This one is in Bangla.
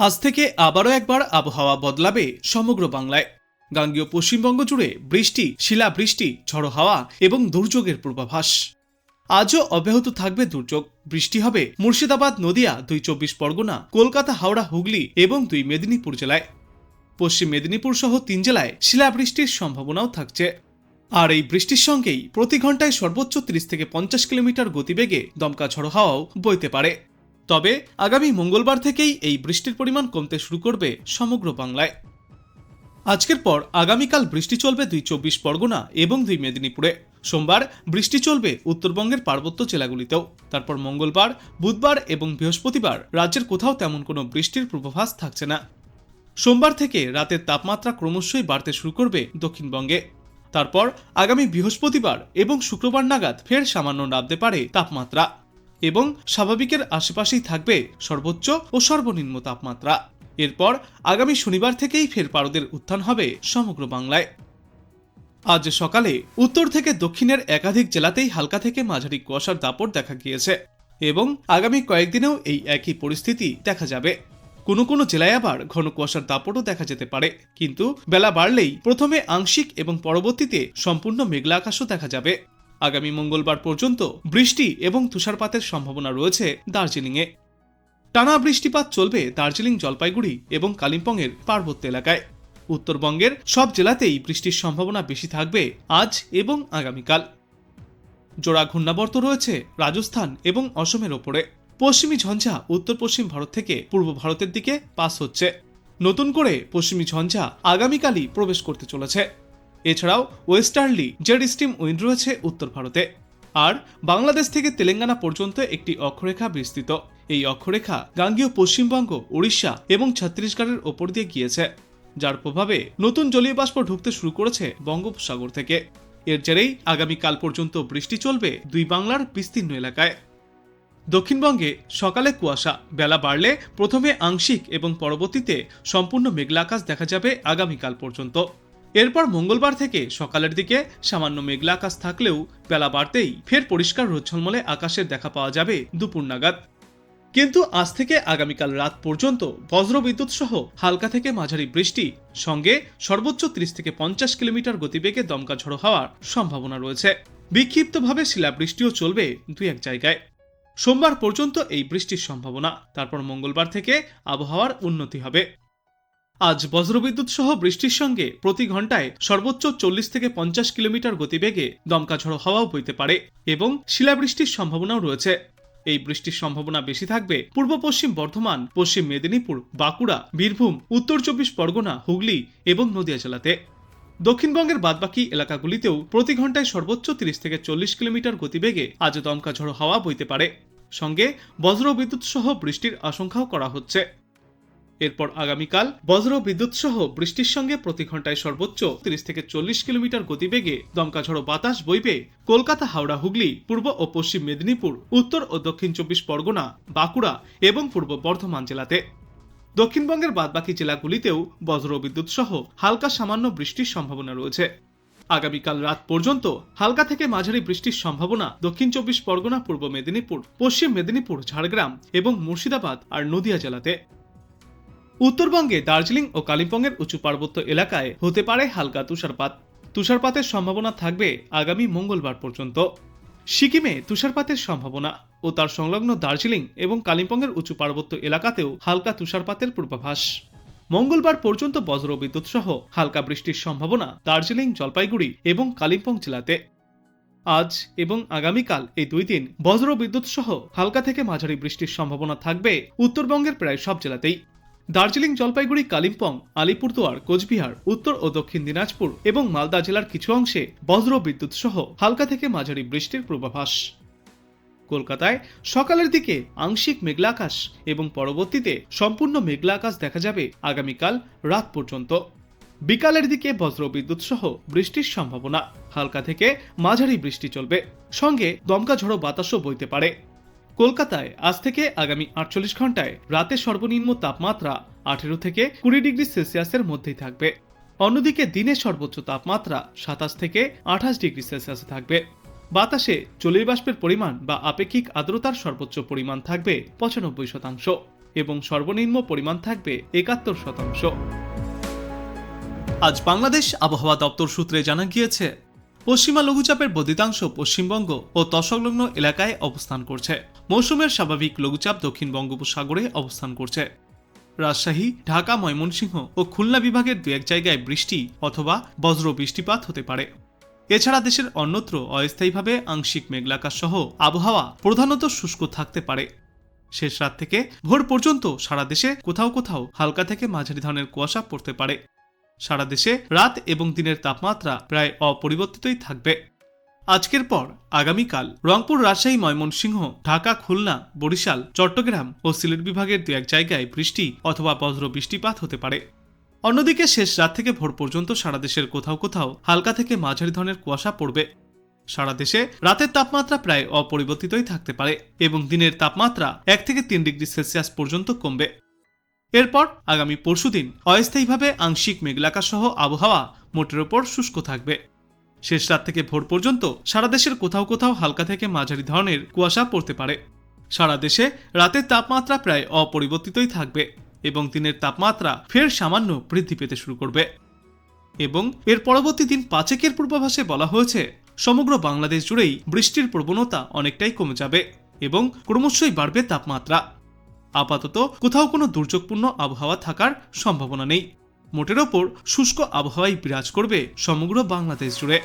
আজ থেকে আবারও একবার আবহাওয়া বদলাবে সমগ্র বাংলায়। গাঙ্গীয় পশ্চিমবঙ্গ জুড়ে বৃষ্টি, শিলাবৃষ্টি, ঝড়ো হাওয়া এবং দুর্যোগের পূর্বাভাস। আজও অব্যাহত থাকবে দুর্যোগ। বৃষ্টি হবে মুর্শিদাবাদ, নদিয়া, দুই চব্বিশ পরগনা, কলকাতা, হাওড়া, হুগলি এবং দুই মেদিনীপুর জেলায়। পশ্চিম মেদিনীপুর সহ তিন জেলায় শিলাবৃষ্টির সম্ভাবনাও থাকছে। আর এই বৃষ্টির সঙ্গেই প্রতি ঘন্টায় সর্বোচ্চ তিরিশ থেকে পঞ্চাশ কিলোমিটার গতিবেগে দমকা ঝড়ো হাওয়াও বইতে পারে। তবে আগামী মঙ্গলবার থেকেই এই বৃষ্টির পরিমাণ কমতে শুরু করবে সমগ্র বাংলায়। আজকের পর আগামীকাল বৃষ্টি চলবে দুই চব্বিশ পরগনা এবং দুই মেদিনীপুরে। সোমবার বৃষ্টি চলবে উত্তরবঙ্গের পার্বত্য জেলাগুলিতেও। তারপর মঙ্গলবার, বুধবার এবং বৃহস্পতিবার রাজ্যের কোথাও তেমন কোনো বৃষ্টির পূর্বাভাস থাকছে না। সোমবার থেকে রাতের তাপমাত্রা ক্রমশই বাড়তে শুরু করবে দক্ষিণবঙ্গে। তারপর আগামী বৃহস্পতিবার এবং শুক্রবার নাগাদ ফের সামান্য নামতে পারে তাপমাত্রা। এবং স্বাভাবিকের আশেপাশেই থাকবে সর্বোচ্চ ও সর্বনিম্ন তাপমাত্রা। এরপর আগামী শনিবার থেকেই ফের পারদের উত্থান হবে সমগ্র বাংলায়। আজ সকালে উত্তর থেকে দক্ষিণের একাধিক জেলাতেই হালকা থেকে মাঝারি কুয়াশার দাপট দেখা গিয়েছে এবং আগামী কয়েকদিনেও এই একই পরিস্থিতি দেখা যাবে। কোনো কোনো জেলায় আবার ঘন কুয়াশার দাপটও দেখা যেতে পারে, কিন্তু বেলা বাড়লেই প্রথমে আংশিক এবং পরবর্তীতে সম্পূর্ণ মেঘলা আকাশও দেখা যাবে। আগামী মঙ্গলবার পর্যন্ত বৃষ্টি এবং তুষারপাতের সম্ভাবনা রয়েছে দার্জিলিংয়ে। টানা বৃষ্টিপাত চলবে দার্জিলিং জলপাইগুড়ি এবং কালিম্পংয়ের পার্বত্য এলাকায়। উত্তরবঙ্গের সব জেলাতেই বৃষ্টির সম্ভাবনা বেশি থাকবে আজ এবং আগামীকাল। জোড়া ঘূর্ণাবর্ত রয়েছে রাজস্থান এবং অসমের ওপরে। পশ্চিমী ঝঞ্ঝা উত্তর পশ্চিম ভারত থেকে পূর্ব ভারতের দিকে পাস হচ্ছে। নতুন করে পশ্চিমী ঝঞ্ঝা আগামীকালই প্রবেশ করতে চলেছে। এছাড়াও ওয়েস্টার্লি জেড স্টিম উইন্ড রয়েছে উত্তর ভারতে। আর বাংলাদেশ থেকে তেলেঙ্গানা পর্যন্ত একটি অক্ষরেখা বিস্তৃত। এই অক্ষরেখা গাঙ্গীয় পশ্চিমবঙ্গ উড়িষ্যা এবং ছত্তিশগড়ের ওপর দিয়ে গিয়েছে, যার প্রভাবে নতুন জলীয় বাষ্প ঢুকতে শুরু করেছে বঙ্গোপসাগর থেকে। এর জেরেই আগামীকাল পর্যন্ত বৃষ্টি চলবে দুই বাংলার বিস্তীর্ণ এলাকায়। দক্ষিণবঙ্গে সকালে কুয়াশা, বেলা বাড়লে প্রথমে আংশিক এবং পরবর্তীতে সম্পূর্ণ মেঘলা আকাশ দেখা যাবে আগামীকাল পর্যন্ত। এরপর মঙ্গলবার থেকে সকালের দিকে সামান্য মেঘলা আকাশ থাকলেও বেলা বাড়তেই ফের পরিষ্কার রোজ্ঝলমলে আকাশের দেখা পাওয়া যাবে দুপুর নাগাদ। কিন্তু আজ থেকে আগামীকাল রাত পর্যন্ত বজ্রবিদ্যুৎ সহ হালকা থেকে মাঝারি বৃষ্টি, সঙ্গে সর্বোচ্চ ত্রিশ থেকে পঞ্চাশ কিলোমিটার গতিবেগে দমকা ঝড়ো হওয়ার সম্ভাবনা রয়েছে। বিক্ষিপ্তভাবে শিলাবৃষ্টিও চলবে দুই এক জায়গায়। সোমবার পর্যন্ত এই বৃষ্টির সম্ভাবনা, তারপর মঙ্গলবার থেকে আবহাওয়ার উন্নতি হবে। আজ বজ্রবিদ্যুৎ সহ বৃষ্টির সঙ্গে প্রতি ঘন্টায় সর্বোচ্চ চল্লিশ থেকে পঞ্চাশ কিলোমিটার গতিবেগে দমকা ঝড়ো হাওয়াও বইতে পারে এবং শিলাবৃষ্টির সম্ভাবনাও রয়েছে। এই বৃষ্টির সম্ভাবনা বেশি থাকবে পূর্ব পশ্চিম বর্ধমান, পশ্চিম মেদিনীপুর, বাঁকুড়া, বীরভূম, উত্তর চব্বিশ পরগনা, হুগলি এবং নদিয়া জেলাতে। দক্ষিণবঙ্গের বাদবাকি এলাকাগুলিতেও প্রতি ঘন্টায় সর্বোচ্চ তিরিশ থেকে চল্লিশ কিলোমিটার গতিবেগে আজ দমকা হাওয়া বইতে পারে। সঙ্গে বজ্র বিদ্যুৎ সহ বৃষ্টির আশঙ্কাও করা হচ্ছে। এরপর আগামীকাল বজ্র বিদ্যুৎ সহ বৃষ্টির সঙ্গে প্রতি ঘন্টায় সর্বোচ্চ তিরিশ থেকে চল্লিশ কিলোমিটার গতিবেগে দমকা ঝড়ো বাতাস বইবে কলকাতা, হাওড়া, হুগলি, পূর্ব ও পশ্চিম মেদিনীপুর, উত্তর ও দক্ষিণ চব্বিশ পরগনা, বাঁকুড়া এবং পূর্ব বর্ধমান জেলাতে। দক্ষিণবঙ্গের বাদবাকি জেলাগুলিতেও বজ্র বিদ্যুৎ সহ হালকা সামান্য বৃষ্টির সম্ভাবনা রয়েছে। আগামীকাল রাত পর্যন্ত হালকা থেকে মাঝারি বৃষ্টির সম্ভাবনা দক্ষিণ চব্বিশ পরগনা, পূর্ব মেদিনীপুর, পশ্চিম মেদিনীপুর, ঝাড়গ্রাম এবং মুর্শিদাবাদ আর নদিয়া জেলাতে। উত্তরবঙ্গে দার্জিলিং ও কালিম্পংয়ের উঁচু পার্বত্য এলাকায় হতে পারে হালকা তুষারপাত। তুষারপাতের সম্ভাবনা থাকবে আগামী মঙ্গলবার পর্যন্ত। সিকিমে তুষারপাতের সম্ভাবনা ও তার সংলগ্ন দার্জিলিং এবং কালিম্পংয়ের উঁচু পার্বত্য এলাকাতেও হালকা তুষারপাতের পূর্বাভাস। মঙ্গলবার পর্যন্ত বজ্র বিদ্যুৎ সহ হালকা বৃষ্টির সম্ভাবনা দার্জিলিং, জলপাইগুড়ি এবং কালিম্পং জেলাতে। আজ এবং আগামীকাল এই দুই দিন বজ্র বিদ্যুৎ সহ হালকা থেকে মাঝারি বৃষ্টির সম্ভাবনা থাকবে উত্তরবঙ্গের প্রায় সব জেলাতেই। দার্জিলিং জলপাইগুড়ি, কালিম্পং, আলিপুরদুয়ার, কোচবিহার, উত্তর ও দক্ষিণ দিনাজপুর এবং মালদা জেলার কিছু অংশে বজ্র বিদ্যুৎ সহ হালকা থেকে মাঝারি বৃষ্টির পূর্বাভাস। কলকাতায় সকালের দিকে আংশিক মেঘলা আকাশ এবং পরবর্তীতে সম্পূর্ণ মেঘলা আকাশ দেখা যাবে আগামীকাল রাত পর্যন্ত। বিকালের দিকে বজ্র বিদ্যুৎ সহ বৃষ্টির সম্ভাবনা, হালকা থেকে মাঝারি বৃষ্টি চলবে। সঙ্গে দমকা ঝড়ো বাতাসও বইতে পারে। কলকাতায় আজ থেকে আগামী আটচল্লিশ ঘন্টায় রাতে সর্বনিম্ন তাপমাত্রা আঠেরো থেকে কুড়ি ডিগ্রি সেলসিয়াসের মধ্যেই থাকবে। অন্যদিকে দিনের সর্বোচ্চ তাপমাত্রা সাতাশ থেকে আঠাশ ডিগ্রি সেলসিয়াসে থাকবে। বাতাসে জলীয় বাষ্পের পরিমাণ বা আপেক্ষিক আর্দ্রতার সর্বোচ্চ পরিমাণ থাকবে পঁচানব্বই শতাংশ এবং সর্বনিম্ন পরিমাণ থাকবে একাত্তর শতাংশ। আজ বাংলাদেশ আবহাওয়া দপ্তর সূত্রে জানা গিয়েছে, পশ্চিমা লঘুচাপের বদ্ধিতাংশ পশ্চিমবঙ্গ ও তসংলগ্ন এলাকায় অবস্থান করছে। মৌসুমের স্বাভাবিক লঘুচাপ দক্ষিণ বঙ্গোপসাগরে অবস্থান করছে। রাজশাহী, ঢাকা, ময়মনসিংহ ও খুলনা বিভাগের দু এক জায়গায় বৃষ্টি অথবা বজ্র বৃষ্টিপাত হতে পারে। এছাড়া দেশের অন্যত্র অস্থায়ীভাবে আংশিক মেঘলাকাশ সহ আবহাওয়া প্রধানত শুষ্ক থাকতে পারে। শেষ রাত থেকে ভোর পর্যন্ত সারা দেশে কোথাও কোথাও হালকা থেকে মাঝারি ধরনের কুয়াশা পড়তে পারে। সারা দেশে রাত এবং দিনের তাপমাত্রা প্রায় অপরিবর্তিতই থাকবে। আজকের পর আগামীকাল রংপুর, রাজশাহী, ময়মনসিংহ, ঢাকা, খুলনা, বরিশাল, চট্টগ্রাম ও সিলেট বিভাগের দু এক জায়গায় বৃষ্টি অথবা বজ্র বৃষ্টিপাত হতে পারে। অন্যদিকে শেষ রাত থেকে ভোর পর্যন্ত সারা দেশের কোথাও কোথাও হালকা থেকে মাঝারি ধরনের কুয়াশা পড়বে। সারা দেশে রাতের তাপমাত্রা প্রায় অপরিবর্তিতই থাকতে পারে এবং দিনের তাপমাত্রা এক থেকে তিন ডিগ্রি সেলসিয়াস পর্যন্ত কমবে। এরপর আগামী পরশুদিন অস্থায়ীভাবে আংশিক মেঘলাকা সহ আবহাওয়া মোটের ওপর শুষ্ক থাকবে। শেষ রাত থেকে ভোর পর্যন্ত সারা দেশের কোথাও কোথাও হালকা থেকে মাঝারি ধরনের কুয়াশা পড়তে পারে। সারা দেশে রাতের তাপমাত্রা প্রায় অপরিবর্তিতই থাকবে এবং দিনের তাপমাত্রা ফের সামান্য বৃদ্ধি পেতে শুরু করবে। এবং এর পরবর্তী দিন পাঁচেকের পূর্বাভাসে বলা হয়েছে, সমগ্র বাংলাদেশ জুড়েই বৃষ্টির প্রবণতা অনেকটাই কমে যাবে এবং ক্রমশই বাড়বে তাপমাত্রা। আপাতত কোথাও কোনো দুর্যোগপূর্ণ আবহাওয়া থাকার সম্ভাবনা নেই। মোটের ওপর শুষ্ক আবহাওয়াই বিরাজ করবে সমগ্র বাংলাদেশ জুড়ে।